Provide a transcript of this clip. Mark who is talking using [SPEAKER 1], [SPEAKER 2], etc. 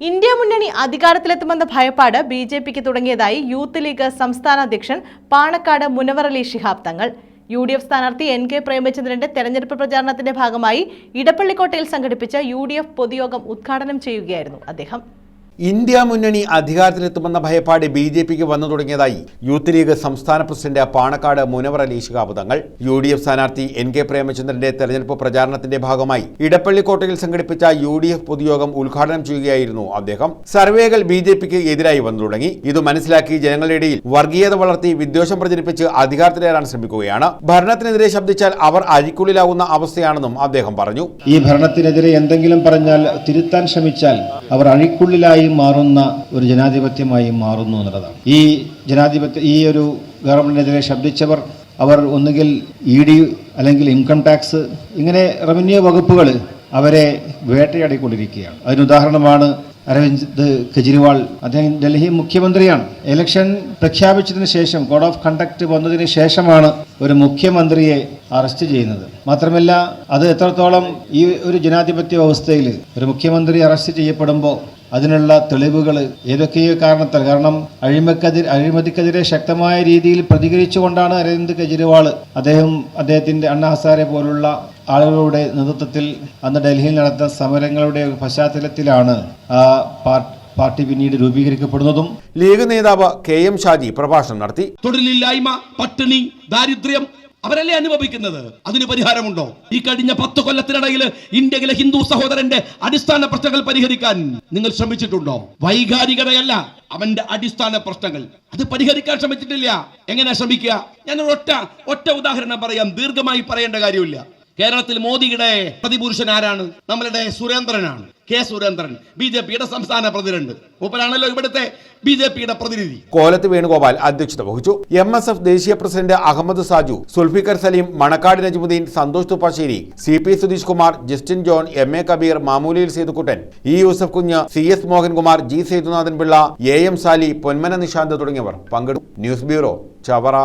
[SPEAKER 1] India മുന്നണി അധികാരത്തിലെത്തുമെന്ന ഭയപ്പാട് B J പിക്ക് തുടങ്ങിയതായി youth league സംസ്ഥാന അധ്യക്ഷൻ Panakkad Munavvar Ali Shihab Thangal. U D F സ്ഥാനാർത്ഥി എൻ കെ പ്രേമചന്ദ്രന്റെ തെരഞ്ഞെടുപ്പ് പ്രചാരണത്തിന്റെ ഭാഗമായി ഇടപ്പള്ളിക്കോട്ടയിൽ സംഘടിപ്പിച്ച യു ഡി എഫ് പൊതുയോഗം ഉദ്ഘാടനം ചെയ്യുകയായിരുന്നു അദ്ദേഹം.
[SPEAKER 2] ഇന്ത്യ മുന്നണി അധികാരത്തിലെത്തുമെന്ന ഭയപ്പാട് ബി ജെ പിക്ക് വന്നു തുടങ്ങിയതായി യൂത്ത് ലീഗ് സംസ്ഥാന president Panakkad Munavvar Ali Shihab Thangal U D F സ്ഥാനാർത്ഥി എൻ കെ പ്രേമചന്ദ്രന്റെ തെരഞ്ഞെടുപ്പ് പ്രചാരണത്തിന്റെ ഭാഗമായി ഇടപ്പള്ളിക്കോട്ടയിൽ സംഘടിപ്പിച്ച യു ഡി എഫ് പൊതുയോഗം ഉദ്ഘാടനം ചെയ്യുകയായിരുന്നു അദ്ദേഹം. സർവേകൾ ബി ജെ പിക്ക് എതിരായി വന്നു തുടങ്ങി. ഇത് മനസ്സിലാക്കി ജനങ്ങളുടെ ഇടയിൽ വർഗീയത വളർത്തി വിദ്വേഷം പ്രചരിപ്പിച്ച് അധികാരത്തിലേറാൻ ശ്രമിക്കുകയാണ്. ഭരണത്തിനെതിരെ ശബ്ദിച്ചാൽ അവർ അഴിക്കുള്ളിലാവുന്ന അവസ്ഥയാണെന്നും അദ്ദേഹം പറഞ്ഞു.
[SPEAKER 3] ഈ ഭരണത്തിനെതിരെ എന്തെങ്കിലും പറഞ്ഞാൽ തിരുത്താൻ ശ്രമിച്ചാൽ അവർ അഴിക്കുള്ളിലായി മാറുന്ന ഒരു ജനാധിപത്യമായി മാറുന്നു എന്നുള്ളതാണ്. ഈ ജനാധിപത്യ ഈ ഒരു ഗവൺമെന്റിനെതിരെ ശബ്ദിച്ചവർ അവർ ഒന്നുകിൽ ഇ ഡി അല്ലെങ്കിൽ ഇൻകം ടാക്സ് ഇങ്ങനെ റവന്യൂ വകുപ്പുകൾ അവരെ വേട്ടയാടിക്കൊണ്ടിരിക്കുകയാണ്. അതിനുദാഹരണമാണ് അരവിന്ദ് കെജ്രിവാൾ. അദ്ദേഹം ഡൽഹി മുഖ്യമന്ത്രിയാണ്. ഇലക്ഷൻ പ്രഖ്യാപിച്ചതിന് ശേഷം കോഡ് ഓഫ് കണ്ടക്ട് വന്നതിന് ശേഷമാണ് ഒരു മുഖ്യമന്ത്രിയെ അറസ്റ്റ് ചെയ്യുന്നത്. മാത്രമല്ല അത് എത്രത്തോളം ഈ ഒരു ജനാധിപത്യ വ്യവസ്ഥയിൽ ഒരു മുഖ്യമന്ത്രി അറസ്റ്റ് ചെയ്യപ്പെടുമ്പോൾ അതിനുള്ള തെളിവുകൾ ഏതൊക്കെയോ കാരണത്താൽ കാരണം അഴിമക്കെതിരെ അഴിമതിക്കെതിരെ ശക്തമായ രീതിയിൽ പ്രതികരിച്ചുകൊണ്ടാണ് അരവിന്ദ് കെജ്രിവാൾ അദ്ദേഹം അദ്ദേഹത്തിന്റെ അണ്ണാ ഹസാരെ പോലുള്ള ആളുകളുടെ നേതൃത്വത്തിൽ അന്ന് ഡൽഹിയിൽ നടന്ന സമരങ്ങളുടെ പശ്ചാത്തലത്തിലാണ് പാർട്ടി പിന്നീട് രൂപീകരിക്കപ്പെടുന്നതും.
[SPEAKER 2] ലീഗ് നേതാവ് കെ എം ഷാജി പ്രഭാഷണം നടത്തി.
[SPEAKER 4] തൊഴിലില്ലായ്മ പട്ടിണി ദാരിദ്ര്യം അവരല്ലേ അനുഭവിക്കുന്നത്? അതിന് പരിഹാരമുണ്ടോ? ഈ കഴിഞ്ഞ പത്ത് കൊല്ലത്തിനിടയിൽ ഇന്ത്യയിലെ ഹിന്ദു സഹോദരന്റെ അടിസ്ഥാന പ്രശ്നങ്ങൾ പരിഹരിക്കാൻ നിങ്ങൾ ശ്രമിച്ചിട്ടുണ്ടോ? വൈകാരികതയല്ല അവന്റെ അടിസ്ഥാന പ്രശ്നങ്ങൾ. അത് പരിഹരിക്കാൻ ശ്രമിച്ചിട്ടില്ല. എങ്ങനെ ശ്രമിക്കുക? ഞാൻ ഒറ്റ ഒറ്റ ഉദാഹരണം പറയാം. ദീർഘമായി പറയേണ്ട കാര്യമില്ല. കേരളത്തിൽ മോദിയുടെ പ്രതിപുരുഷൻ ആരാണ്? നമ്മളുടെ സുരേന്ദ്രനാണ്. കെ സുരേന്ദ്രൻ ബി ജെ പിയുടെ സംസ്ഥാന പ്രസിഡന്റ്. മൂപ്പരാണല്ലോ ഇവിടുത്തെ ബി ജെ പിയുടെ പ്രതിനിധി.
[SPEAKER 2] കോലത്ത് വേണുഗോപാൽ അധ്യക്ഷത വഹിച്ചു. എം എസ് എഫ് ദേശീയ president Ahammed Saju Sulfikar Saleem Manakkad Najmudheen Santhosh Thuppassery C P Sudheesh Kumar Justin John M A Kabeer മാമൂലിയിൽ Sethukuttan E Yusuf Kunju C S Mohankumar G Sethunathan Pillai A M Sali Ponmana Nishanth തുടങ്ങിയവർ പങ്കെടുത്തു. News bureau Chavara.